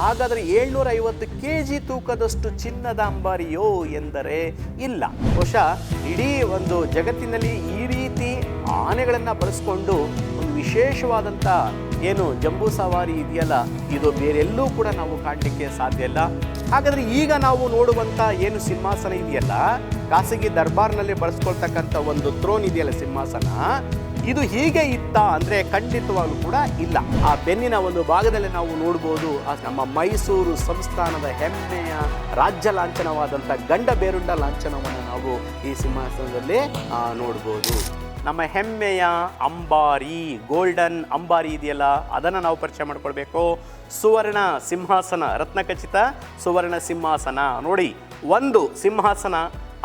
ಹಾಗಾದರೆ ಏಳ್ನೂರ ಐವತ್ತು ಕೆ ಜಿ ತೂಕದಷ್ಟು ಚಿನ್ನದ ಅಂಬಾರಿಯೋ ಎಂದರೆ ಇಲ್ಲ. ಬಹುಶಃ ಇಡೀ ಒಂದು ಜಗತ್ತಿನಲ್ಲಿ ಈ ರೀತಿ ಆನೆಗಳನ್ನು ಬಳಸ್ಕೊಂಡು ಒಂದು ವಿಶೇಷವಾದಂಥ ಏನು ಜಂಬೂ ಸವಾರಿ ಇದೆಯಲ್ಲ, ಇದು ಬೇರೆಲ್ಲೂ ಕೂಡ ನಾವು ಕಾಣಲಿಕ್ಕೆ ಸಾಧ್ಯ ಇಲ್ಲ. ಹಾಗಾದರೆ ಈಗ ನಾವು ನೋಡುವಂಥ ಏನು ಸಿಂಹಾಸನ ಇದೆಯಲ್ಲ, ಖಾಸಗಿ ದರ್ಬಾರ್ನಲ್ಲಿ ಬಳಸ್ಕೊಳ್ತಕ್ಕಂಥ ಒಂದು ಥ್ರೋನ್ ಇದೆಯಲ್ಲ ಸಿಂಹಾಸನ ಇದು ಹೀಗೆ ಇತ್ತ ಅಂದರೆ ಖಂಡಿತವಾಗ್ಲೂ ಕೂಡ ಇಲ್ಲ. ಆ ಬೆನ್ನಿನ ಒಂದು ಭಾಗದಲ್ಲಿ ನಾವು ನೋಡ್ಬೋದು ನಮ್ಮ ಮೈಸೂರು ಸಂಸ್ಥಾನದ ಹೆಮ್ಮೆಯ ರಾಜ್ಯ ಲಾಂಛನವಾದಂಥ ಗಂಡ ಬೇರುಂಡ ಲಾಂಛನವನ್ನು ನಾವು ಈ ಸಿಂಹಾಸನದಲ್ಲಿ ನೋಡ್ಬೋದು. ನಮ್ಮ ಹೆಮ್ಮೆಯ ಅಂಬಾರಿ, ಗೋಲ್ಡನ್ ಅಂಬಾರಿ ಇದೆಯಲ್ಲ, ಅದನ್ನು ನಾವು ಪರಿಚಯ ಮಾಡ್ಕೊಳ್ಬೇಕು. ಸುವರ್ಣ ಸಿಂಹಾಸನ, ರತ್ನಖಚಿತ ಸುವರ್ಣ ಸಿಂಹಾಸನ. ನೋಡಿ, ಒಂದು ಸಿಂಹಾಸನ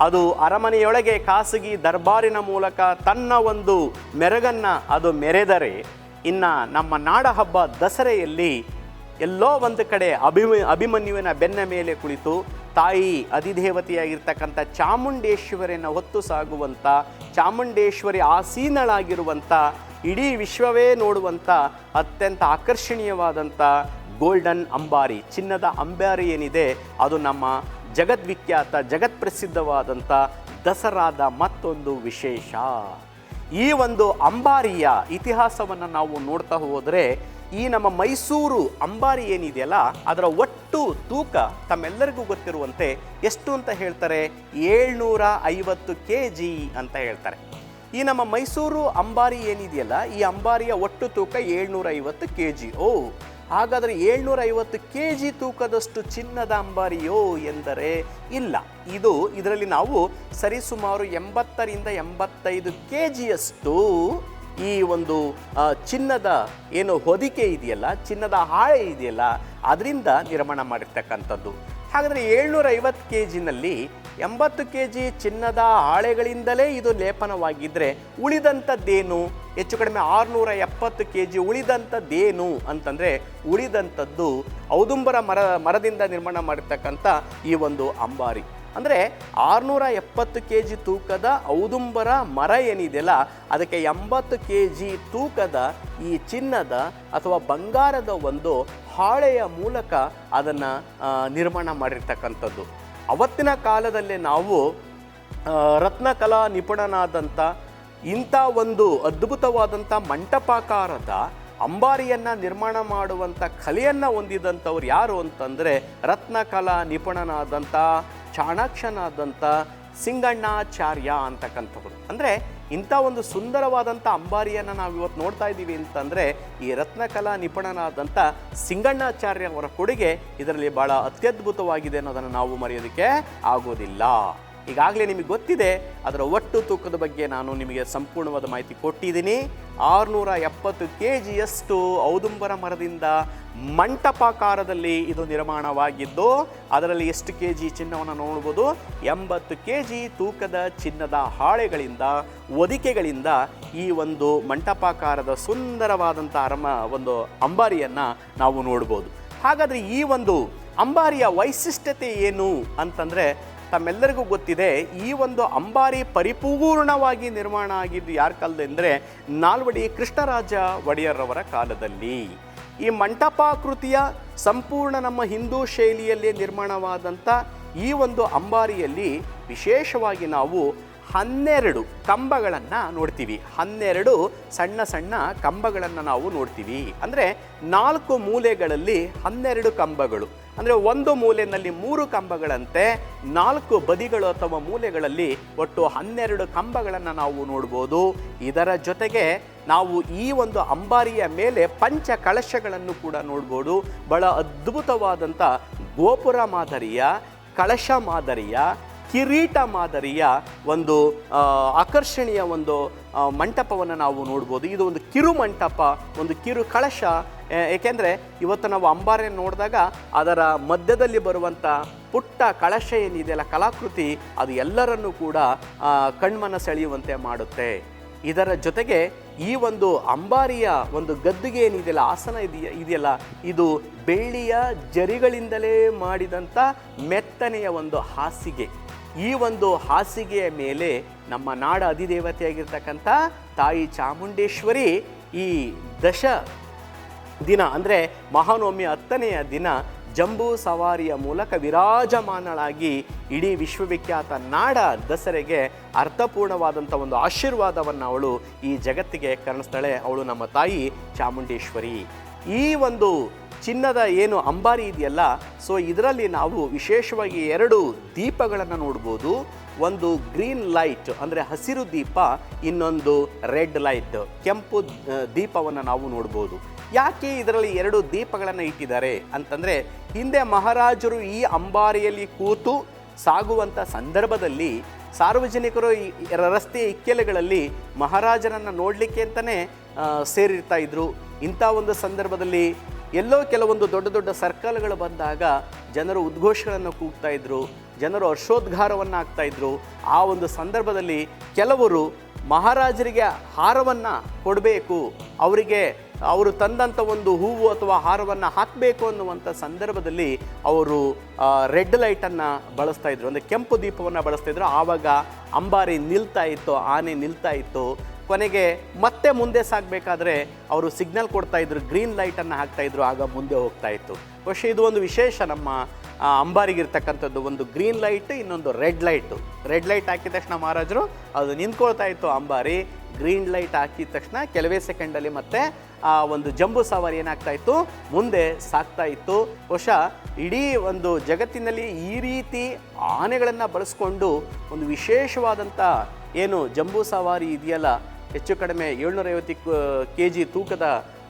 ಅದು ಅರಮನೆಯೊಳಗೆ ಖಾಸಗಿ ದರ್ಬಾರಿನ ಮೂಲಕ ತನ್ನ ಒಂದು ಮೆರಗನ್ನು ಅದು ಮೆರೆದರೆ, ಇನ್ನು ನಮ್ಮ ನಾಡ ಹಬ್ಬ ದಸರೆಯಲ್ಲಿ ಎಲ್ಲೋ ಒಂದು ಕಡೆ ಅಭಿಮ, ಅಭಿಮನ್ಯುವಿನ ಬೆನ್ನ ಮೇಲೆ ಕುಳಿತು, ತಾಯಿ ಅಧಿದೇವತೆಯಾಗಿರ್ತಕ್ಕಂಥ ಚಾಮುಂಡೇಶ್ವರಿಯನ್ನು ಹೊತ್ತು ಸಾಗುವಂಥ ಚಾಮುಂಡೇಶ್ವರಿ ಆಸೀನಳಾಗಿರುವಂಥ ಇಡೀ ವಿಶ್ವವೇ ನೋಡುವಂಥ ಅತ್ಯಂತ ಆಕರ್ಷಣೀಯವಾದಂಥ ಗೋಲ್ಡನ್ ಅಂಬಾರಿ, ಚಿನ್ನದ ಅಂಬಾರಿ ಏನಿದೆ, ಅದು ನಮ್ಮ ಜಗದ್ವಿಖ್ಯಾತ ಜಗತ್ಪ್ರಸಿದ್ಧವಾದಂಥ ದಸರಾದ ಮತ್ತೊಂದು ವಿಶೇಷ. ಈ ಒಂದು ಅಂಬಾರಿಯ ಇತಿಹಾಸವನ್ನು ನಾವು ನೋಡ್ತಾ ಹೋದರೆ, ಈ ನಮ್ಮ ಮೈಸೂರು ಅಂಬಾರಿ ಏನಿದೆಯಲ್ಲ, ಅದರ ಒಟ್ಟು ತೂಕ ತಮ್ಮೆಲ್ಲರಿಗೂ ಗೊತ್ತಿರುವಂತೆ ಎಷ್ಟು ಅಂತ ಹೇಳ್ತಾರೆ? ಏಳ್ನೂರ ಐವತ್ತು ಕೆ ಜಿ ಅಂತ ಹೇಳ್ತಾರೆ. ಈ ನಮ್ಮ ಮೈಸೂರು ಅಂಬಾರಿ ಏನಿದೆಯಲ್ಲ, ಈ ಅಂಬಾರಿಯ ಒಟ್ಟು ತೂಕ ಏಳ್ನೂರ ಐವತ್ತು ಕೆ ಜಿ ಓ ಹಾಗಾದರೆ ಏಳ್ನೂರ ಐವತ್ತು ಕೆ ಜಿ ತೂಕದಷ್ಟು ಚಿನ್ನದ ಅಂಬಾರಿಯೋ ಎಂದರೆ ಇಲ್ಲ. ಇದು ಇದರಲ್ಲಿ ನಾವು ಸರಿಸುಮಾರು ಎಂಬತ್ತರಿಂದ ಎಂಬತ್ತೈದು ಕೆ ಜಿಯಷ್ಟು ಈ ಒಂದು ಚಿನ್ನದ ಏನು ಹೊದಿಕೆ ಇದೆಯಲ್ಲ, ಚಿನ್ನದ ಹಾಳೆ ಇದೆಯಲ್ಲ, ಅದರಿಂದ ನಿರ್ಮಾಣ ಮಾಡಿರ್ತಕ್ಕಂಥದ್ದು. ಹಾಗಾದರೆ ಏಳ್ನೂರ ಐವತ್ತು ಕೆ ಜಿನಲ್ಲಿ ಎಂಬತ್ತು ಕೆ ಜಿ ಚಿನ್ನದ ಹಾಳೆಗಳಿಂದಲೇ ಇದು ಲೇಪನವಾಗಿದ್ದರೆ ಉಳಿದಂಥದ್ದೇನು? ಹೆಚ್ಚು ಕಡಿಮೆ ಆರುನೂರ ಎಪ್ಪತ್ತು ಕೆ ಜಿ ಉಳಿದಂಥದ್ದೇನು? ಅಂತಂದರೆ ಉಳಿದಂಥದ್ದು ಔದುಂಬರ ಮರ, ಮರದಿಂದ ನಿರ್ಮಾಣ ಮಾಡಿರ್ತಕ್ಕಂಥ ಈ ಒಂದು ಅಂಬಾರಿ. ಅಂದರೆ ಆರುನೂರ ಎಪ್ಪತ್ತು ಕೆ ಜಿ ತೂಕದ ಔದುಂಬರ ಮರ ಏನಿದೆಯಲ್ಲ, ಅದಕ್ಕೆ ಎಂಬತ್ತು ಕೆ ಜಿ ತೂಕದ ಈ ಚಿನ್ನದ ಅಥವಾ ಬಂಗಾರದ ಒಂದು ಹಾಳೆಯ ಮೂಲಕ ಅದನ್ನು ನಿರ್ಮಾಣ ಮಾಡಿರ್ತಕ್ಕಂಥದ್ದು. ಅವತ್ತಿನ ಕಾಲದಲ್ಲಿ ನಾವು ರತ್ನಕಲಾ ನಿಪುಣನಾದಂಥ ಇಂಥ ಒಂದು ಅದ್ಭುತವಾದಂಥ ಮಂಟಪಾಕಾರದ ಅಂಬಾರಿಯನ್ನು ನಿರ್ಮಾಣ ಮಾಡುವಂಥ ಕಲೆಯನ್ನು ಹೊಂದಿದಂಥವ್ರು ಯಾರು ಅಂತಂದರೆ ರತ್ನಕಲಾ ನಿಪುಣನಾದಂಥ ಚಾಣಾಕ್ಷನಾದಂಥ ಸಿಂಗಣ್ಣಾಚಾರ್ಯ ಅಂತಕ್ಕಂಥವ್ರು. ಅಂದರೆ ಇಂಥ ಒಂದು ಸುಂದರವಾದಂಥ ಅಂಬಾರಿಯನ್ನು ನಾವು ಇವತ್ತು ನೋಡ್ತಾ ಇದ್ದೀವಿ ಅಂತಂದರೆ ಈ ರತ್ನಕಲಾ ನಿಪುಣನಾದಂಥ ಸಿಂಗಣ್ಣಾಚಾರ್ಯ ಅವರ ಕೊಡುಗೆ ಇದರಲ್ಲಿ ಭಾಳ ಅತ್ಯದ್ಭುತವಾಗಿದೆ ಅನ್ನೋದನ್ನು ನಾವು ಮರೆಯೋದಕ್ಕೆ ಆಗೋದಿಲ್ಲ. ಈಗಾಗಲೇ ನಿಮಗೆ ಗೊತ್ತಿದೆ, ಅದರ ಒಟ್ಟು ತೂಕದ ಬಗ್ಗೆ ನಾನು ನಿಮಗೆ ಸಂಪೂರ್ಣವಾದ ಮಾಹಿತಿ ಕೊಟ್ಟಿದ್ದೀನಿ. ಆರುನೂರ ಎಪ್ಪತ್ತು ಕೆ ಜಿಯಷ್ಟು ಔದುಂಬರ ಮರದಿಂದ ಮಂಟಪಾಕಾರದಲ್ಲಿ ಇದು ನಿರ್ಮಾಣವಾಗಿದ್ದು, ಅದರಲ್ಲಿ ಎಷ್ಟು ಕೆ ಜಿ ಚಿನ್ನವನ್ನು ನೋಡ್ಬೋದು? ಎಂಬತ್ತು ಕೆ ಜಿ ತೂಕದ ಚಿನ್ನದ ಹಾಳೆಗಳಿಂದ ಒದಿಕೆಗಳಿಂದ ಈ ಒಂದು ಮಂಟಪಾಕಾರದ ಸುಂದರವಾದಂಥ ಅರಮ, ಒಂದು ಅಂಬಾರಿಯನ್ನು ನಾವು ನೋಡ್ಬೋದು. ಹಾಗಾದರೆ ಈ ಒಂದು ಅಂಬಾರಿಯ ವೈಶಿಷ್ಟ್ಯತೆ ಏನು ಅಂತಂದರೆ ತಮ್ಮೆಲ್ಲರಿಗೂ ಗೊತ್ತಿದೆ, ಈ ಒಂದು ಅಂಬಾರಿ ಪರಿಪೂರ್ಣವಾಗಿ ನಿರ್ಮಾಣ ಆಗಿದ್ದು ಯಾರ ಕಾಲದಂದರೆ ನಾಲ್ವಡಿ ಕೃಷ್ಣರಾಜ ಒಡೆಯರ್ರವರ ಕಾಲದಲ್ಲಿ. ಈ ಮಂಟಪಾಕೃತಿಯ ಸಂಪೂರ್ಣ ನಮ್ಮ ಹಿಂದೂ ಶೈಲಿಯಲ್ಲಿ ನಿರ್ಮಾಣವಾದಂಥ ಈ ಒಂದು ಅಂಬಾರಿಯಲ್ಲಿ ವಿಶೇಷವಾಗಿ ನಾವು ಹನ್ನೆರಡು ಕಂಬಗಳನ್ನು ನೋಡ್ತೀವಿ. ಹನ್ನೆರಡು ಸಣ್ಣ ಸಣ್ಣ ಕಂಬಗಳನ್ನು ನಾವು ನೋಡ್ತೀವಿ. ಅಂದರೆ ನಾಲ್ಕು ಮೂಲೆಗಳಲ್ಲಿ ಹನ್ನೆರಡು ಕಂಬಗಳು. ಅಂದರೆ ಒಂದು ಮೂಲೆಯಲ್ಲಿ ಮೂರು ಕಂಬಗಳಂತೆ ನಾಲ್ಕು ಬದಿಗಳು ಅಥವಾ ಮೂಲೆಗಳಲ್ಲಿ ಒಟ್ಟು ಹನ್ನೆರಡು ಕಂಬಗಳನ್ನು ನಾವು ನೋಡ್ಬೋದು. ಇದರ ಜೊತೆಗೆ ನಾವು ಈ ಒಂದು ಅಂಬಾರಿಯ ಮೇಲೆ ಪಂಚ ಕಳಶಗಳನ್ನು ಕೂಡ ನೋಡ್ಬೋದು. ಬಹಳ ಅದ್ಭುತವಾದಂಥ ಗೋಪುರ ಮಾದರಿಯ, ಕಳಶ ಮಾದರಿಯ ಕಿರೀಟ ಮಾದರಿಯ ಒಂದು ಆಕರ್ಷಣೀಯ ಒಂದು ಮಂಟಪವನ್ನು ನಾವು ನೋಡ್ಬೋದು. ಇದು ಒಂದು ಕಿರು ಮಂಟಪ, ಒಂದು ಕಿರು ಕಳಶ. ಏಕೆಂದರೆ ಇವತ್ತು ನಾವು ಅಂಬಾರಿಯನ್ನು ನೋಡಿದಾಗ ಅದರ ಮಧ್ಯದಲ್ಲಿ ಬರುವಂಥ ಪುಟ್ಟ ಕಳಶ ಏನಿದೆಯಲ್ಲ ಕಲಾಕೃತಿ, ಅದು ಎಲ್ಲರನ್ನೂ ಕೂಡ ಕಣ್ಮನ ಸೆಳೆಯುವಂತೆ ಮಾಡುತ್ತೆ. ಇದರ ಜೊತೆಗೆ ಈ ಒಂದು ಅಂಬಾರಿಯ ಒಂದು ಗದ್ದುಗೆ ಏನಿದೆಯಲ್ಲ ಆಸನ ಇದೆಯ, ಇದೆಯಲ್ಲ, ಇದು ಬೆಳ್ಳಿಯ ಜರಿಗಳಿಂದಲೇ ಮಾಡಿದಂಥ ಮೆತ್ತನೆಯ ಒಂದು ಹಾಸಿಗೆ. ಈ ಒಂದು ಹಾಸಿಗೆಯ ಮೇಲೆ ನಮ್ಮ ನಾಡ ಅಧಿದೇವತೆಯಾಗಿರ್ತಕ್ಕಂಥ ತಾಯಿ ಚಾಮುಂಡೇಶ್ವರಿ ಈ ದಶ ದಿನ, ಅಂದರೆ ಮಹಾನವಮಿ ಹತ್ತನೆಯ ದಿನ, ಜಂಬೂ ಸವಾರಿಯ ಮೂಲಕ ವಿರಾಜಮಾನಳಾಗಿ ಇಡೀ ವಿಶ್ವವಿಖ್ಯಾತ ನಾಡ ದಸರೆಗೆ ಅರ್ಥಪೂರ್ಣವಾದಂಥ ಒಂದು ಆಶೀರ್ವಾದವನ್ನು ಅವಳು ಈ ಜಗತ್ತಿಗೆ ಕರ್ಣಿಸ್ತಾಳೆ ಅವಳು ನಮ್ಮ ತಾಯಿ ಚಾಮುಂಡೇಶ್ವರಿ. ಈ ಒಂದು ಚಿನ್ನದ ಏನು ಅಂಬಾರಿ ಇದೆಯಲ್ಲ ಸೊ ಇದರಲ್ಲಿ ನಾವು ವಿಶೇಷವಾಗಿ ಎರಡು ದೀಪಗಳನ್ನು ನೋಡ್ಬೋದು. ಒಂದು ಗ್ರೀನ್ ಲೈಟ್, ಅಂದರೆ ಹಸಿರು ದೀಪ, ಇನ್ನೊಂದು ರೆಡ್ ಲೈಟ್, ಕೆಂಪು ದೀಪವನ್ನು ನಾವು ನೋಡ್ಬೋದು. ಯಾಕೆ ಇದರಲ್ಲಿ ಎರಡು ದೀಪಗಳನ್ನು ಇಟ್ಟಿದ್ದಾರೆ ಅಂತಂದರೆ, ಹಿಂದೆ ಮಹಾರಾಜರು ಈ ಅಂಬಾರಿಯಲ್ಲಿ ಕೂತು ಸಾಗುವಂಥ ಸಂದರ್ಭದಲ್ಲಿ ಸಾರ್ವಜನಿಕರು ರಸ್ತೆ ಇಕ್ಕೆಲೆಗಳಲ್ಲಿ ಮಹಾರಾಜರನ್ನು ನೋಡಲಿಕ್ಕೆ ಅಂತಲೇ ಸೇರಿರ್ತಾ ಇದ್ದರು ಇಂಥ ಒಂದು ಸಂದರ್ಭದಲ್ಲಿ ಎಲ್ಲೋ ಕೆಲವೊಂದು ದೊಡ್ಡ ದೊಡ್ಡ ಸರ್ಕಲ್ಗಳು ಬಂದಾಗ ಜನರು ಉದ್ಘೋಷಗಳನ್ನು ಕೂಗ್ತಾ ಇದ್ರು, ಜನರು ಹರ್ಷೋದ್ಗಾರವನ್ನು ಆಗ್ತಾ ಇದ್ರು. ಆ ಒಂದು ಸಂದರ್ಭದಲ್ಲಿ ಕೆಲವರು ಮಹಾರಾಜರಿಗೆ ಹಾರವನ್ನು ಕೊಡಬೇಕು, ಅವರಿಗೆ ಅವರು ತಂದಂಥ ಒಂದು ಹೂವು ಅಥವಾ ಹಾರವನ್ನು ಹಾಕಬೇಕು ಅನ್ನುವಂಥ ಸಂದರ್ಭದಲ್ಲಿ ಅವರು ರೆಡ್ ಲೈಟನ್ನು ಬಳಸ್ತಾ ಇದ್ರು. ಅಂದರೆ ಕೆಂಪು ದೀಪವನ್ನು ಬಳಸ್ತಾ ಇದ್ರು. ಆವಾಗ ಅಂಬಾರಿ ನಿಲ್ತಾ ಇತ್ತು, ಆನೆ ನಿಲ್ತಾ ಇತ್ತು. ಕೊನೆಗೆ ಮತ್ತೆ ಮುಂದೆ ಸಾಗಬೇಕಾದ್ರೆ ಅವರು ಸಿಗ್ನಲ್ ಕೊಡ್ತಾ ಇದ್ರು, ಗ್ರೀನ್ ಲೈಟನ್ನು ಹಾಕ್ತಾ ಇದ್ರು, ಆಗ ಮುಂದೆ ಹೋಗ್ತಾ ಇತ್ತು. ಬಹುಶಃ ಇದು ಒಂದು ವಿಶೇಷ ನಮ್ಮ ಅಂಬಾರಿಗಿರ್ತಕ್ಕಂಥದ್ದು ಒಂದು ಗ್ರೀನ್ ಲೈಟ್, ಇನ್ನೊಂದು ರೆಡ್ ಲೈಟು. ರೆಡ್ ಲೈಟ್ ಹಾಕಿದ ತಕ್ಷಣ ಮಹಾರಾಜರು ಅದು ನಿಂತ್ಕೊಳ್ತಾ ಇತ್ತು ಅಂಬಾರಿ. ಗ್ರೀನ್ ಲೈಟ್ ಹಾಕಿದ ತಕ್ಷಣ ಕೆಲವೇ ಸೆಕೆಂಡಲ್ಲಿ ಮತ್ತೆ, ಆ, ಒಂದು ಜಂಬೂ ಸವಾರಿ ಏನಾಗ್ತಾ ಇತ್ತು? ಮುಂದೆ ಸಾಗ್ತಾ ಇತ್ತು. ಬಹುಶಃ ಇಡೀ ಒಂದು ಜಗತ್ತಿನಲ್ಲಿ ಈ ರೀತಿ ಆನೆಗಳನ್ನು ಬಳಸ್ಕೊಂಡು ಒಂದು ವಿಶೇಷವಾದಂಥ ಏನು ಜಂಬೂ ಸವಾರಿ ಇದೆಯಲ್ಲ ಹೆಚ್ಚು ಕಡಿಮೆ ಏಳ್ನೂರೈವತ್ತು ಕೆ ಜಿ ತೂಕದ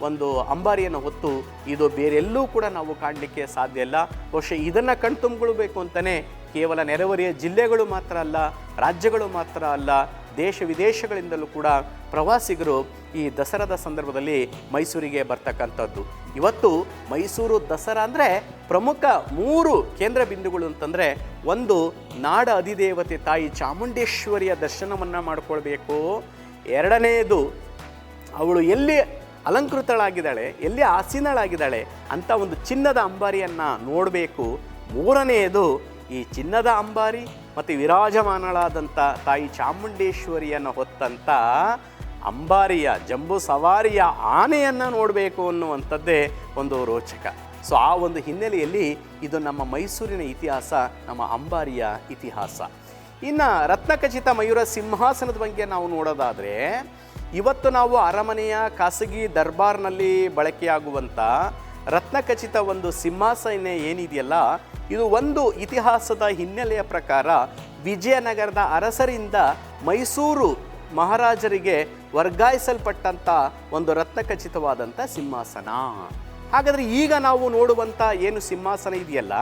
ಒಂದು ಅಂಬಾರಿಯನ್ನು ಹೊತ್ತು ಇದು ಬೇರೆಲ್ಲೂ ಕೂಡ ನಾವು ಕಾಣಲಿಕ್ಕೆ ಸಾಧ್ಯ ಇಲ್ಲ. ಬಹುಶಃ ಇದನ್ನು ಕಣ್ತುಂಬಿಕೊಳ್ಬೇಕು ಅಂತಲೇ ಕೇವಲ ನೆರೆಹೊರೆಯ ಜಿಲ್ಲೆಗಳು ಮಾತ್ರ ಅಲ್ಲ, ರಾಜ್ಯಗಳು ಮಾತ್ರ ಅಲ್ಲ, ದೇಶ ವಿದೇಶಗಳಿಂದಲೂ ಕೂಡ ಪ್ರವಾಸಿಗರು ಈ ದಸರಾದ ಸಂದರ್ಭದಲ್ಲಿ ಮೈಸೂರಿಗೆ ಬರ್ತಕ್ಕಂಥದ್ದು. ಇವತ್ತು ಮೈಸೂರು ದಸರಾ ಅಂದರೆ ಪ್ರಮುಖ ಮೂರು ಕೇಂದ್ರ ಬಿಂದುಗಳು ಅಂತಂದರೆ ಒಂದು ನಾಡ ಅಧಿದೇವತೆ ತಾಯಿ ಚಾಮುಂಡೇಶ್ವರಿಯ ದರ್ಶನವನ್ನು ಮಾಡಿಕೊಳ್ಬೇಕು ಎರಡನೆಯದು, ಅವಳು ಎಲ್ಲಿ ಅಲಂಕೃತಳಾಗಿದ್ದಾಳೆ, ಎಲ್ಲಿ ಆಸೀನಳಾಗಿದ್ದಾಳೆ ಅಂತ ಒಂದು ಚಿನ್ನದ ಅಂಬಾರಿಯನ್ನು ನೋಡಬೇಕು. ಮೂರನೆಯದು, ಈ ಚಿನ್ನದ ಅಂಬಾರಿ ಮತ್ತು ವಿರಾಜಮಾನಳಾದಂಥ ತಾಯಿ ಚಾಮುಂಡೇಶ್ವರಿಯನ್ನು ಹೊತ್ತಂಥ ಅಂಬಾರಿಯ ಜಂಬೂ ಸವಾರಿಯ ಆನೆಯನ್ನು ನೋಡಬೇಕು ಅನ್ನುವಂಥದ್ದೇ ಒಂದು ರೋಚಕ. ಸೊ, ಆ ಒಂದು ಹಿನ್ನೆಲೆಯಲ್ಲಿ ಇದು ನಮ್ಮ ಮೈಸೂರಿನ ಇತಿಹಾಸ, ನಮ್ಮ ಅಂಬಾರಿಯ ಇತಿಹಾಸ. ಇನ್ನು ರತ್ನಖಚಿತ ಮಯೂರ ಸಿಂಹಾಸನದ ಬಗ್ಗೆ ನಾವು ನೋಡೋದಾದರೆ, ಇವತ್ತು ನಾವು ಅರಮನೆಯ ಖಾಸಗಿ ದರ್ಬಾರ್ನಲ್ಲಿ ಬಳಕೆಯಾಗುವಂಥ ರತ್ನಖಚಿತ ಒಂದು ಸಿಂಹಾಸನ ಏನಿದೆಯಲ್ಲ, ಇದು ಒಂದು ಇತಿಹಾಸದ ಹಿನ್ನೆಲೆಯ ಪ್ರಕಾರ ವಿಜಯನಗರದ ಅರಸರಿಂದ ಮೈಸೂರು ಮಹಾರಾಜರಿಗೆ ವರ್ಗಾಯಿಸಲ್ಪಟ್ಟಂಥ ಒಂದು ರತ್ನಖಚಿತವಾದಂಥ ಸಿಂಹಾಸನ. ಹಾಗಾದರೆ ಈಗ ನಾವು ನೋಡುವಂಥ ಏನು ಸಿಂಹಾಸನ ಇದೆಯಲ್ಲ?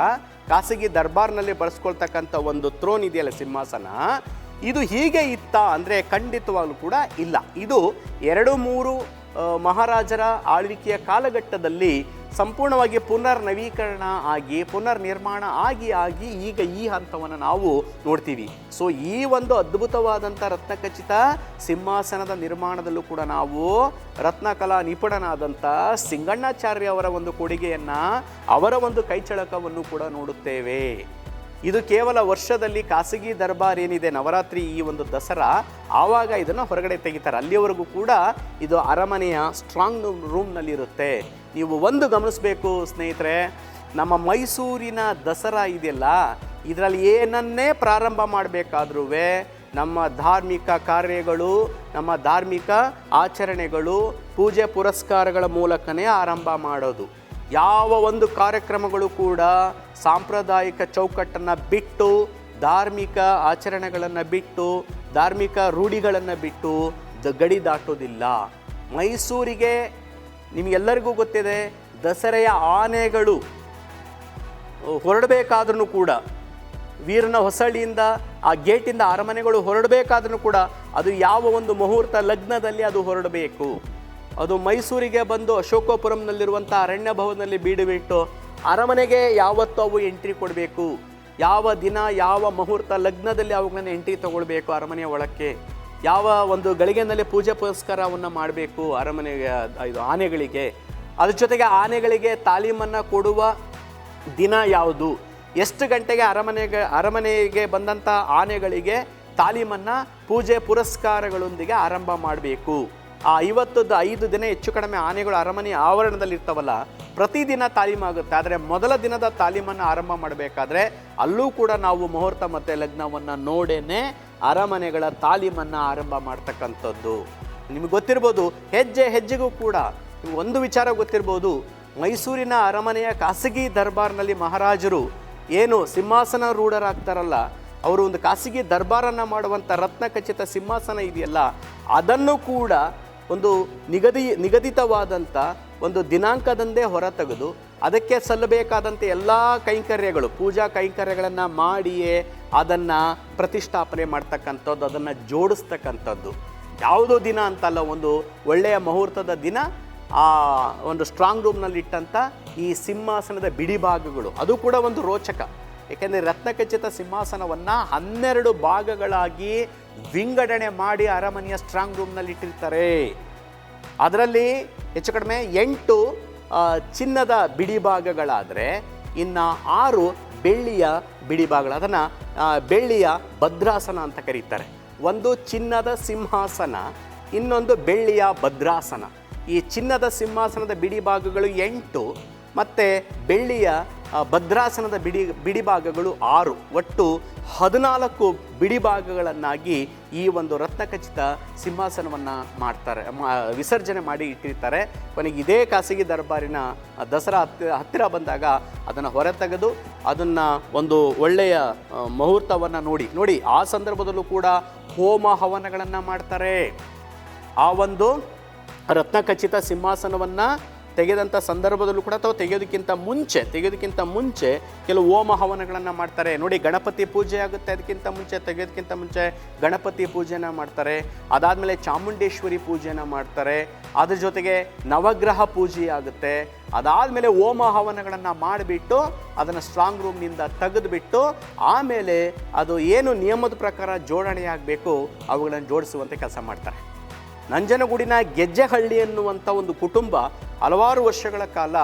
ಖಾಸಗಿ ದರ್ಬಾರ್ನಲ್ಲಿ ಬಳಸ್ಕೊಳ್ತಕ್ಕಂಥ ಒಂದು ಥ್ರೋನ್ ಇದೆಯಲ್ಲ ಸಿಂಹಾಸನ? ಇದು ಹೀಗೆ ಇತ್ತ ಅಂದರೆ ಖಂಡಿತವಾಗ್ಲೂ ಕೂಡ ಇಲ್ಲ. ಇದು ಎರಡು ಮೂರು ಮಹಾರಾಜರ ಆಳ್ವಿಕೆಯ ಕಾಲಘಟ್ಟದಲ್ಲಿ ಸಂಪೂರ್ಣವಾಗಿ ಪುನರ್ ನವೀಕರಣ ಆಗಿ ಪುನರ್ ನಿರ್ಮಾಣ ಆಗಿ ಆಗಿ ಈಗ ಈ ಹಂತವನ್ನು ನಾವು ನೋಡ್ತೀವಿ. ಸೊ ಈ ಒಂದು ಅದ್ಭುತವಾದಂಥ ರತ್ನಖಚಿತ ಸಿಂಹಾಸನದ ನಿರ್ಮಾಣದಲ್ಲೂ ಕೂಡ ನಾವು ರತ್ನಕಲಾ ನಿಪುಣನಾದಂಥ ಸಿಂಗಣ್ಣಾಚಾರ್ಯ ಅವರ ಒಂದು ಕೊಡುಗೆಯನ್ನು, ಅವರ ಒಂದು ಕೈಚಳಕವನ್ನು ಕೂಡ ನೋಡುತ್ತೇವೆ. ಇದು ಕೇವಲ ವರ್ಷದಲ್ಲಿ ಖಾಸಗಿ ದರ್ಬಾರ್ ಏನಿದೆ, ನವರಾತ್ರಿ ಈ ಒಂದು ದಸರಾ, ಆವಾಗ ಇದನ್ನು ಹೊರಗಡೆ ತೆಗಿತಾರೆ. ಅಲ್ಲಿಯವರೆಗೂ ಕೂಡ ಇದು ಅರಮನೆಯ ಸ್ಟ್ರಾಂಗ್ ರೂಮ್ನಲ್ಲಿರುತ್ತೆ ನೀವು ಒಂದು ಗಮನಿಸಬೇಕು ಸ್ನೇಹಿತರೆ, ನಮ್ಮ ಮೈಸೂರಿನ ದಸರಾ ಇದೆಯಲ್ಲ, ಇದರಲ್ಲಿ ಏನನ್ನೇ ಪ್ರಾರಂಭ ಮಾಡಬೇಕಾದ್ರೂ ನಮ್ಮ ಧಾರ್ಮಿಕ ಕಾರ್ಯಗಳು, ನಮ್ಮ ಧಾರ್ಮಿಕ ಆಚರಣೆಗಳು ಪೂಜೆ ಪುರಸ್ಕಾರಗಳ ಮೂಲಕನೇ ಆರಂಭ ಮಾಡೋದು. ಯಾವ ಒಂದು ಕಾರ್ಯಕ್ರಮಗಳು ಕೂಡ ಸಾಂಪ್ರದಾಯಿಕ ಚೌಕಟ್ಟನ್ನು ಬಿಟ್ಟು, ಧಾರ್ಮಿಕ ಆಚರಣೆಗಳನ್ನು ಬಿಟ್ಟು, ಧಾರ್ಮಿಕ ರೂಢಿಗಳನ್ನು ಬಿಟ್ಟು ದ ಗಡಿ ದಾಟೋದಿಲ್ಲ. ಮೈಸೂರಿಗೆ ನಿಮಗೆಲ್ಲರಿಗೂ ಗೊತ್ತಿದೆ, ದಸರೆಯ ಆನೆಗಳು ಹೊರಡಬೇಕಾದ್ರೂ ಕೂಡ, ವೀರನ ಹೊಸಳಿಯಿಂದ ಆ ಗೇಟಿಂದ ಅರಮನೆಗಳು ಹೊರಡಬೇಕಾದ್ರೂ ಕೂಡ ಅದು ಯಾವ ಒಂದು ಮುಹೂರ್ತ ಲಗ್ನದಲ್ಲಿ ಅದು ಹೊರಡಬೇಕು. ಅದು ಮೈಸೂರಿಗೆ ಬಂದು ಅಶೋಕಪುರಂನಲ್ಲಿರುವಂಥ ಅರಣ್ಯ ಭವನದಲ್ಲಿ ಬೀಡುಬಿಟ್ಟು ಅರಮನೆಗೆ ಯಾವತ್ತೂ ಅವು ಎಂಟ್ರಿ ಕೊಡಬೇಕು. ಯಾವ ದಿನ, ಯಾವ ಮುಹೂರ್ತ ಲಗ್ನದಲ್ಲಿ ಅವುಗಳನ್ನು ಎಂಟ್ರಿ ತಗೊಳ್ಬೇಕು ಅರಮನೆಯ ಒಳಕ್ಕೆ. ಯಾವ ಒಂದು ಗಳಿಗೆನಲ್ಲಿ ಪೂಜೆ ಪುರಸ್ಕಾರವನ್ನು ಮಾಡಬೇಕು ಅರಮನೆಗೆ, ಇದು ಆನೆಗಳಿಗೆ. ಅದ್ರ ಜೊತೆಗೆ ಆನೆಗಳಿಗೆ ತಾಲೀಮನ್ನು ಕೊಡುವ ದಿನ ಯಾವುದು? ಎಷ್ಟು ಗಂಟೆಗೆ ಅರಮನೆಗೆ ಅರಮನೆಗೆ ಬಂದಂಥ ಆನೆಗಳಿಗೆ ತಾಲೀಮನ್ನು ಪೂಜೆ ಪುರಸ್ಕಾರಗಳೊಂದಿಗೆ ಆರಂಭ ಮಾಡಬೇಕು? ಆ ಐವತ್ತದ್ದು ಐದು ದಿನ ಹೆಚ್ಚು ಕಡಿಮೆ ಆನೆಗಳು ಅರಮನೆ ಆವರಣದಲ್ಲಿ ಇರ್ತಾವಲ್ಲ, ಪ್ರತಿದಿನ ತಾಲೀಮಾಗುತ್ತೆ ಆದರೆ ಮೊದಲ ದಿನದ ತಾಲೀಮನ್ನು ಆರಂಭ ಮಾಡಬೇಕಾದ್ರೆ ಅಲ್ಲೂ ಕೂಡ ನಾವು ಮುಹೂರ್ತ ಮತ್ತು ಲಗ್ನವನ್ನು ನೋಡೇನೆ ಅರಮನೆಗಳ ತಾಲೀಮನ್ನು ಆರಂಭ ಮಾಡ್ತಕ್ಕಂಥದ್ದು. ನಿಮಗೆ ಗೊತ್ತಿರ್ಬೋದು, ಹೆಜ್ಜೆ ಹೆಜ್ಜೆಗೂ ಕೂಡ ಒಂದು ವಿಚಾರ ಗೊತ್ತಿರ್ಬೋದು, ಮೈಸೂರಿನ ಅರಮನೆಯ ಖಾಸಗಿ ದರ್ಬಾರ್ನಲ್ಲಿ ಮಹಾರಾಜರು ಏನು ಸಿಂಹಾಸನ ರೂಢರಾಗ್ತಾರಲ್ಲ, ಅವರು ಒಂದು ಖಾಸಗಿ ದರ್ಬಾರನ್ನು ಮಾಡುವಂಥ ರತ್ನ ಖಚಿತ ಸಿಂಹಾಸನ ಇದೆಯಲ್ಲ, ಅದನ್ನು ಕೂಡ ಒಂದು ನಿಗದಿ, ನಿಗದಿತವಾದಂಥ ಒಂದು ದಿನಾಂಕದಂದೇ ಹೊರತೆಗೆದು ಅದಕ್ಕೆ ಸಲ್ಲಬೇಕಾದಂಥ ಎಲ್ಲ ಕೈಂಕರ್ಯಗಳು, ಪೂಜಾ ಕೈಂಕರ್ಯಗಳನ್ನು ಮಾಡಿಯೇ ಅದನ್ನು ಪ್ರತಿಷ್ಠಾಪನೆ ಮಾಡ್ತಕ್ಕಂಥದ್ದು, ಅದನ್ನು ಜೋಡಿಸ್ತಕ್ಕಂಥದ್ದು. ಯಾವುದೋ ದಿನ ಅಂತಲ್ಲ, ಒಂದು ಒಳ್ಳೆಯ ಮುಹೂರ್ತದ ದಿನ, ಆ ಒಂದು ಸ್ಟ್ರಾಂಗ್ ರೂಮ್ನಲ್ಲಿಟ್ಟಂಥ ಈ ಸಿಂಹಾಸನದ ಬಿಡಿ ಭಾಗಗಳು. ಅದು ಕೂಡ ಒಂದು ರೋಚಕ. ಏಕೆಂದರೆ ರತ್ನಖಚಿತ ಸಿಂಹಾಸನವನ್ನು ಹನ್ನೆರಡು ಭಾಗಗಳಾಗಿ ವಿಂಗಡಣೆ ಮಾಡಿ ಅರಮನೆಯ ಸ್ಟ್ರಾಂಗ್ ರೂಮ್ನಲ್ಲಿ ಇಟ್ಟಿರ್ತಾರೆ. ಅದರಲ್ಲಿ ಹೆಚ್ಚು ಕಡಿಮೆ ಎಂಟು ಚಿನ್ನದ ಬಿಡಿ ಭಾಗಗಳಾದರೆ, ಇನ್ನು ಆರು ಬೆಳ್ಳಿಯ ಬಿಡಿಭಾಗಗಳು, ಅದನ್ನು ಬೆಳ್ಳಿಯ ಭದ್ರಾಸನ ಅಂತ ಕರೀತಾರೆ. ಒಂದು ಚಿನ್ನದ ಸಿಂಹಾಸನ, ಇನ್ನೊಂದು ಬೆಳ್ಳಿಯ ಭದ್ರಾಸನ. ಈ ಚಿನ್ನದ ಸಿಂಹಾಸನದ ಬಿಡಿ ಭಾಗಗಳು ಎಂಟು, ಮತ್ತು ಬೆಳ್ಳಿಯ ಭದ್ರಾಸನದ ಬಿಡಿ ಭಾಗಗಳು ಆರು. ಒಟ್ಟು ಹದಿನಾಲ್ಕು ಬಿಡಿ ಭಾಗಗಳನ್ನಾಗಿ ಈ ಒಂದು ರತ್ನ ಖಚಿತ ಸಿಂಹಾಸನವನ್ನು ಮಾಡ್ತಾರೆ ವಿಸರ್ಜನೆ ಮಾಡಿ ಇಟ್ಟಿರ್ತಾರೆ. ಕೊನೆಗೆ ಇದೇ ಖಾಸಗಿ ದರ್ಬಾರಿನ ದಸರಾ ಹತ್ತಿರ ಹತ್ತಿರ ಬಂದಾಗ ಅದನ್ನು ಹೊರತೆಗೆದು ಅದನ್ನು ಒಂದು ಒಳ್ಳೆಯ ಮುಹೂರ್ತವನ್ನು ನೋಡಿ ನೋಡಿ, ಆ ಸಂದರ್ಭದಲ್ಲೂ ಕೂಡ ಹೋಮ ಹವನಗಳನ್ನು ಮಾಡ್ತಾರೆ. ಆ ಒಂದು ರತ್ನಖಚಿತ ಸಿಂಹಾಸನವನ್ನು ತೆಗೆದಂಥ ಸಂದರ್ಭದಲ್ಲೂ ಕೂಡ ಅಥವಾ ತೆಗೆಯೋದಕ್ಕಿಂತ ಮುಂಚೆ ತೆಗೆಯೋದಕ್ಕಿಂತ ಮುಂಚೆ ಕೆಲವು ಹೋಮ ಹವನಗಳನ್ನು ಮಾಡ್ತಾರೆ. ನೋಡಿ, ಗಣಪತಿ ಪೂಜೆ ಆಗುತ್ತೆ, ಅದಕ್ಕಿಂತ ಮುಂಚೆ, ತೆಗೆಯೋದಕ್ಕಿಂತ ಮುಂಚೆ ಗಣಪತಿ ಪೂಜೆನ ಮಾಡ್ತಾರೆ. ಅದಾದಮೇಲೆ ಚಾಮುಂಡೇಶ್ವರಿ ಪೂಜೆನ ಮಾಡ್ತಾರೆ. ಅದ್ರ ಜೊತೆಗೆ ನವಗ್ರಹ ಪೂಜೆ ಆಗುತ್ತೆ. ಅದಾದಮೇಲೆ ಹೋಮ ಹವನಗಳನ್ನು ಮಾಡಿಬಿಟ್ಟು ಅದನ್ನು ಸ್ಟ್ರಾಂಗ್ ರೂಮ್ನಿಂದ ತೆಗೆದುಬಿಟ್ಟು ಆಮೇಲೆ ಅದು ಏನು ನಿಯಮದ ಪ್ರಕಾರ ಜೋಡಣೆ ಆಗಬೇಕು, ಅವುಗಳನ್ನು ಜೋಡಿಸುವಂತೆ ಕೆಲಸ ಮಾಡ್ತಾರೆ. ನಂಜನಗೂಡಿನ ಗೆಜ್ಜೆಹಳ್ಳಿ ಎನ್ನುವಂಥ ಒಂದು ಕುಟುಂಬ ಹಲವಾರು ವರ್ಷಗಳ ಕಾಲ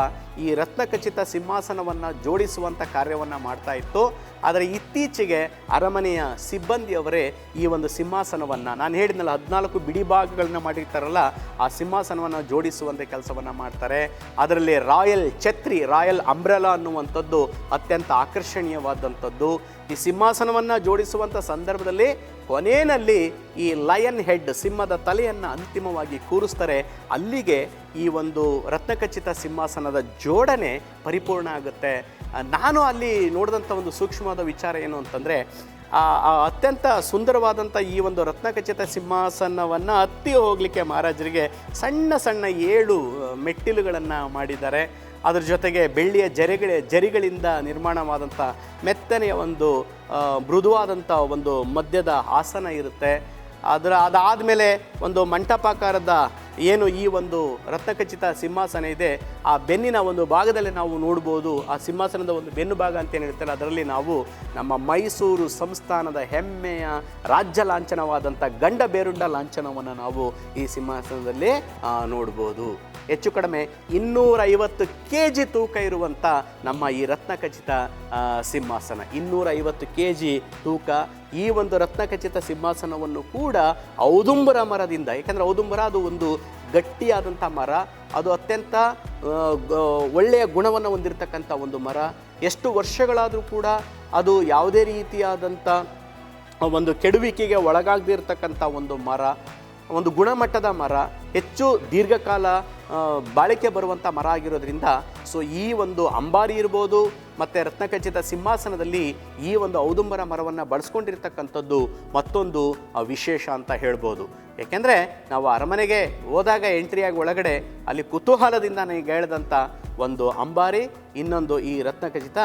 ಈ ರತ್ನಖಚಿತ ಸಿಂಹಾಸನವನ್ನು ಜೋಡಿಸುವಂಥ ಕಾರ್ಯವನ್ನು ಮಾಡ್ತಾ ಇತ್ತು. ಆದರೆ ಇತ್ತೀಚೆಗೆ ಅರಮನೆಯ ಸಿಬ್ಬಂದಿಯವರೇ ಈ ಒಂದು ಸಿಂಹಾಸನವನ್ನು, ನಾನು ಹೇಳಿದ್ನಲ್ಲ ಹದಿನಾಲ್ಕು ಬಿಡಿ ಭಾಗಗಳನ್ನ ಮಾಡಿರ್ತಾರಲ್ಲ, ಆ ಸಿಂಹಾಸನವನ್ನು ಜೋಡಿಸುವಂಥ ಕೆಲಸವನ್ನು ಮಾಡ್ತಾರೆ. ಅದರಲ್ಲಿ ರಾಯಲ್ ಛತ್ರಿ, ರಾಯಲ್ ಅಂಬ್ರೆಲಾ ಅನ್ನುವಂಥದ್ದು ಅತ್ಯಂತ ಆಕರ್ಷಣೀಯವಾದಂಥದ್ದು. ಈ ಸಿಂಹಾಸನವನ್ನು ಜೋಡಿಸುವಂಥ ಸಂದರ್ಭದಲ್ಲಿ ಕೊನೆಯಲ್ಲಿ ಈ ಲಯನ್ ಹೆಡ್ ಸಿಂಹದ ತಲೆಯನ್ನು ಅಂತಿಮವಾಗಿ ಕೂರಿಸ್ತಾರೆ. ಅಲ್ಲಿಗೆ ಈ ಒಂದು ರತ್ನಖಚಿತ ಸಿಂಹಾಸನದ ಜೋಡಣೆ ಪರಿಪೂರ್ಣ ಆಗುತ್ತೆ. ನಾನು ಅಲ್ಲಿ ನೋಡಿದಂಥ ಒಂದು ಸೂಕ್ಷ್ಮವಾದ ವಿಚಾರ ಏನು ಅಂತಂದರೆ ಅತ್ಯಂತ ಸುಂದರವಾದಂಥ ಈ ಒಂದು ರತ್ನಖಚಿತ ಸಿಂಹಾಸನವನ್ನು ಹತ್ತಿ ಹೋಗಲಿಕ್ಕೆ ಮಹಾರಾಜರಿಗೆ ಸಣ್ಣ ಸಣ್ಣ ಏಳು ಮೆಟ್ಟಿಲುಗಳನ್ನು ಮಾಡಿದ್ದಾರೆ. ಅದ್ರ ಜೊತೆಗೆ ಬೆಳ್ಳಿಯ ಜರಿಗಳ ಜರಿಗಳಿಂದ ನಿರ್ಮಾಣವಾದಂಥ ಮೆತ್ತನೆಯ ಒಂದು ಮೃದುವಾದಂಥ ಒಂದು ಮದ್ಯದ ಆಸನ ಇರುತ್ತೆ. ಅದರ, ಅದಾದಮೇಲೆ ಒಂದು ಮಂಟಪಾಕಾರದ ಏನು ಈ ಒಂದು ರತ್ನಖಚಿತ ಸಿಂಹಾಸನ ಇದೆ, ಆ ಬೆನ್ನಿನ ಒಂದು ಭಾಗದಲ್ಲಿ ನಾವು ನೋಡ್ಬೋದು. ಆ ಸಿಂಹಾಸನದ ಒಂದು ಬೆನ್ನು ಭಾಗ ಅಂತ ಏನು ಹೇಳ್ತಾರೆ, ಅದರಲ್ಲಿ ನಾವು ನಮ್ಮ ಮೈಸೂರು ಸಂಸ್ಥಾನದ ಹೆಮ್ಮೆಯ ರಾಜ್ಯ ಲಾಂಛನವಾದಂಥ ಗಂಡ ಬೇರುಂಡ ಲಾಂಛನವನ್ನು ನಾವು ಈ ಸಿಂಹಾಸನದಲ್ಲಿ ನೋಡ್ಬೋದು. ಹೆಚ್ಚು ಕಡಿಮೆ ಇನ್ನೂರೈವತ್ತು ಕೆ ಜಿ ತೂಕ ಇರುವಂಥ ನಮ್ಮ ಈ ರತ್ನಖಚಿತ ಸಿಂಹಾಸನ. ಇನ್ನೂರೈವತ್ತು ಕೆ ಜಿ ತೂಕ ಈ ಒಂದು ರತ್ನಖಚಿತ ಸಿಂಹಾಸನವನ್ನು ಕೂಡ ಔದುಂಬರ ಮರದಿಂದ ಯಾಕಂದರೆ ಔದುಂಬರ ಅದು ಒಂದು ಗಟ್ಟಿಯಾದಂಥ ಮರ, ಅದು ಅತ್ಯಂತ ಒಳ್ಳೆಯ ಗುಣವನ್ನು ಹೊಂದಿರತಕ್ಕಂಥ ಒಂದು ಮರ. ಎಷ್ಟು ವರ್ಷಗಳಾದರೂ ಕೂಡ ಅದು ಯಾವುದೇ ರೀತಿಯಾದಂಥ ಒಂದು ಕೆಡುವಿಕೆಗೆ ಒಳಗಾಗದಿರ್ತಕ್ಕಂಥ ಒಂದು ಮರ, ಒಂದು ಗುಣಮಟ್ಟದ ಮರ. ಹೆಚ್ಚು ದೀರ್ಘಕಾಲ ಬಾಳಿಕೆ ಬರುವಂಥ ಮರ ಆಗಿರೋದ್ರಿಂದ ಸೊ ಈ ಒಂದು ಅಂಬಾರಿ ಇರ್ಬೋದು, ಮತ್ತು ರತ್ನಕಚಿತ ಸಿಂಹಾಸನದಲ್ಲಿ ಈ ಒಂದು ಔದುಂಬರ ಮರವನ್ನು ಬಳಸ್ಕೊಂಡಿರ್ತಕ್ಕಂಥದ್ದು ಮತ್ತೊಂದು ವಿಶೇಷ ಅಂತ ಹೇಳ್ಬೋದು. ಏಕೆಂದರೆ ನಾವು ಅರಮನೆಗೆ ಹೋದಾಗ ಎಂಟ್ರಿಯಾಗಿ ಒಳಗಡೆ ಅಲ್ಲಿ ಕುತೂಹಲದಿಂದ ನನಗೆ ಹೇಳಿದಂಥ ಒಂದು ಅಂಬಾರಿ, ಇನ್ನೊಂದು ಈ ರತ್ನಖಚಿತ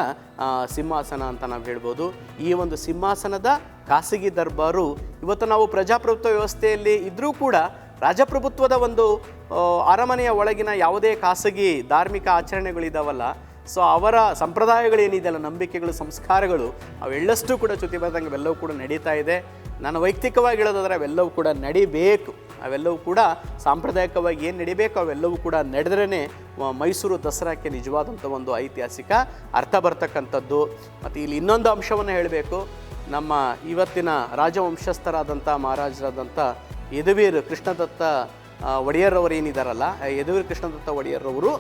ಸಿಂಹಾಸನ ಅಂತ ನಾವು ಹೇಳ್ಬೋದು. ಈ ಒಂದು ಸಿಂಹಾಸನದ ಖಾಸಗಿ ದರ್ಬಾರು, ಇವತ್ತು ನಾವು ಪ್ರಜಾಪ್ರಭುತ್ವ ವ್ಯವಸ್ಥೆಯಲ್ಲಿ ಇದ್ದರೂ ಕೂಡ ರಾಜಪ್ರಭುತ್ವದ ಒಂದು ಅರಮನೆಯ ಒಳಗಿನ ಯಾವುದೇ ಖಾಸಗಿ ಧಾರ್ಮಿಕ ಆಚರಣೆಗಳಿದಾವಲ್ಲ, ಸೊ ಅವರ ಸಂಪ್ರದಾಯಗಳೇನಿದೆಯಲ್ಲ ನಂಬಿಕೆಗಳು, ಸಂಸ್ಕಾರಗಳು, ಅವೆಲ್ಲಷ್ಟು ಕೂಡ ಚ್ಯುತಿ ಬರೆದಂಗೆ ಅವೆಲ್ಲವೂ ಕೂಡ ನಡೀತಾ ಇದೆ. ನಾನು ವೈಯಕ್ತಿಕವಾಗಿ ಹೇಳೋದಾದ್ರೆ ಅವೆಲ್ಲವೂ ಕೂಡ ನಡಿಬೇಕು. ಅವೆಲ್ಲವೂ ಕೂಡ ಸಾಂಪ್ರದಾಯಿಕವಾಗಿ ಏನು ನಡಿಬೇಕು, ಅವೆಲ್ಲವೂ ಕೂಡ ನಡೆದ್ರೇ ಮೈಸೂರು ದಸರಾಕ್ಕೆ ನಿಜವಾದಂಥ ಒಂದು ಐತಿಹಾಸಿಕ ಅರ್ಥ ಬರ್ತಕ್ಕಂಥದ್ದು. ಮತ್ತು ಇಲ್ಲಿ ಇನ್ನೊಂದು ಅಂಶವನ್ನು ಹೇಳಬೇಕು. ನಮ್ಮ ಇವತ್ತಿನ ರಾಜವಂಶಸ್ಥರಾದಂಥ ಮಹಾರಾಜರಾದಂಥ ಯದುವೀರ್ ಕೃಷ್ಣದತ್ತ ಒಡೆಯರ್ ಅವರು ಏನಿದಾರಲ್ಲ ಯದುವೀರ್ ಕೃಷ್ಣದತ್ತ ಒಡೆಯರ್ರವರು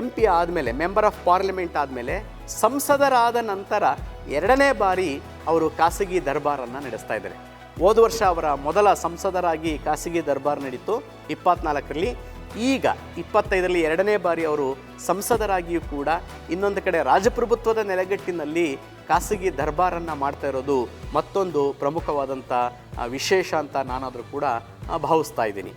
ಎಂ ಪಿ ಆದಮೇಲೆ ಮೆಂಬರ್ ಆಫ್ ಪಾರ್ಲಿಮೆಂಟ್ ಆದಮೇಲೆ, ಸಂಸದರಾದ ನಂತರ ಎರಡನೇ ಬಾರಿ ಅವರು ಖಾಸಗಿ ದರ್ಬಾರನ್ನು ನಡೆಸ್ತಾ ಇದ್ದಾರೆ. ಹೋದ ವರ್ಷ ಅವರ ಮೊದಲ ಸಂಸದರಾಗಿ ಖಾಸಗಿ ದರ್ಬಾರ್ ನಡೀತು, ಇಪ್ಪತ್ನಾಲ್ಕರಲ್ಲಿ. ಈಗ ಇಪ್ಪತ್ತೈದರಲ್ಲಿ ಎರಡನೇ ಬಾರಿ ಅವರು ಸಂಸದರಾಗಿಯೂ ಕೂಡ ಇನ್ನೊಂದು ಕಡೆ ರಾಜಪ್ರಭುತ್ವದ ನೆಲೆಗಟ್ಟಿನಲ್ಲಿ ಖಾಸಗಿ ದರ್ಬಾರನ್ನು ಮಾಡ್ತಾ ಇರೋದು ಮತ್ತೊಂದು ಪ್ರಮುಖವಾದಂಥ ವಿಶೇಷ ಅಂತ ನಾನಾದರೂ ಕೂಡ ಭಾವಿಸ್ತಾ ಇದ್ದೀನಿ.